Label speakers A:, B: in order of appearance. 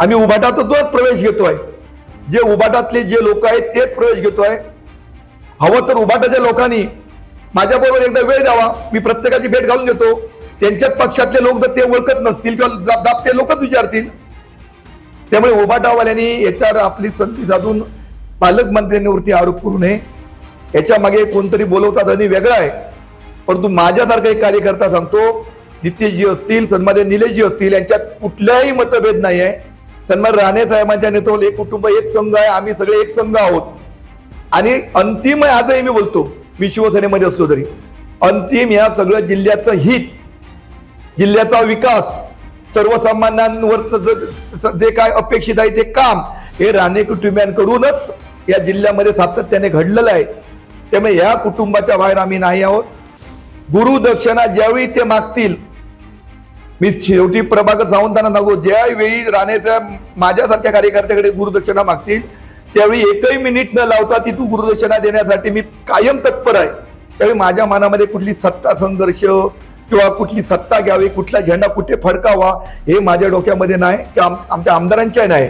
A: आम्ही उभाटातच प्रवेश घेतोय. जे उभाटातले जे लोक आहेत तेच प्रवेश घेतोय. हवं तर उभाटाच्या लोकांनी माझ्याबरोबर एकदा वेळ द्यावा. मी प्रत्येकाची भेट घालून देतो. त्यांच्याच पक्षातले लोक जर ते ओळखत नसतील किंवा दाब ते लोकच विचारतील. त्यामुळे उभाटावाल्यांनी याच्यावर आपली संधी साधून पालकमंत्र्यांवरती आरोप करू नये. याच्या मागे कोणतरी बोलवतात आणि वेगळा आहे. परंतु माझ्यासारखा एक कार्यकर्ता सांगतो नित्यजी असतील सन्मान्य निलेशजी असतील यांच्यात कुठलाही मतभेद नाही आहे सन्मान राणे साहेबांच्या नेतृत्वात एक कुटुंब एक संघ आहे. आम्ही सगळे एक संघ आहोत. आणि अंतिम आजही मी बोलतो. मी शिवसेनेमध्ये असलो तरी. अंतिम या सगळं जिल्ह्याचं हित जिल्ह्याचा विकास सर्वसामान्यांवर जे काय अपेक्षित आहे ते काम हे राणे कुटुंबियांकडूनच या जिल्ह्यामध्ये सातत्याने घडलेलं आहे. त्यामुळे या कुटुंबाच्या बाहेर आम्ही नाही आहोत. गुरुदक्षिणा ज्यावेळी ते मागतील मी शेवटी प्रभाकर सावंतांना सांगतो ज्यावेळी राणेच्या माझ्यासारख्या कार्यकर्त्याकडे गुरुदक्षिणा मागतील त्यावेळी एकही मिनिट न लावता ती तू गुरुदक्षिणा देण्यासाठी मी कायम तत्पर आहे. त्यावेळी माझ्या मनामध्ये कुठली सत्ता संघर्ष किंवा कुठली सत्ता घ्यावी कुठला झेंडा कुठे फडकावा हे माझ्या डोक्यामध्ये नाही किंवा आम- आमच्या आमदारांच्या नाही.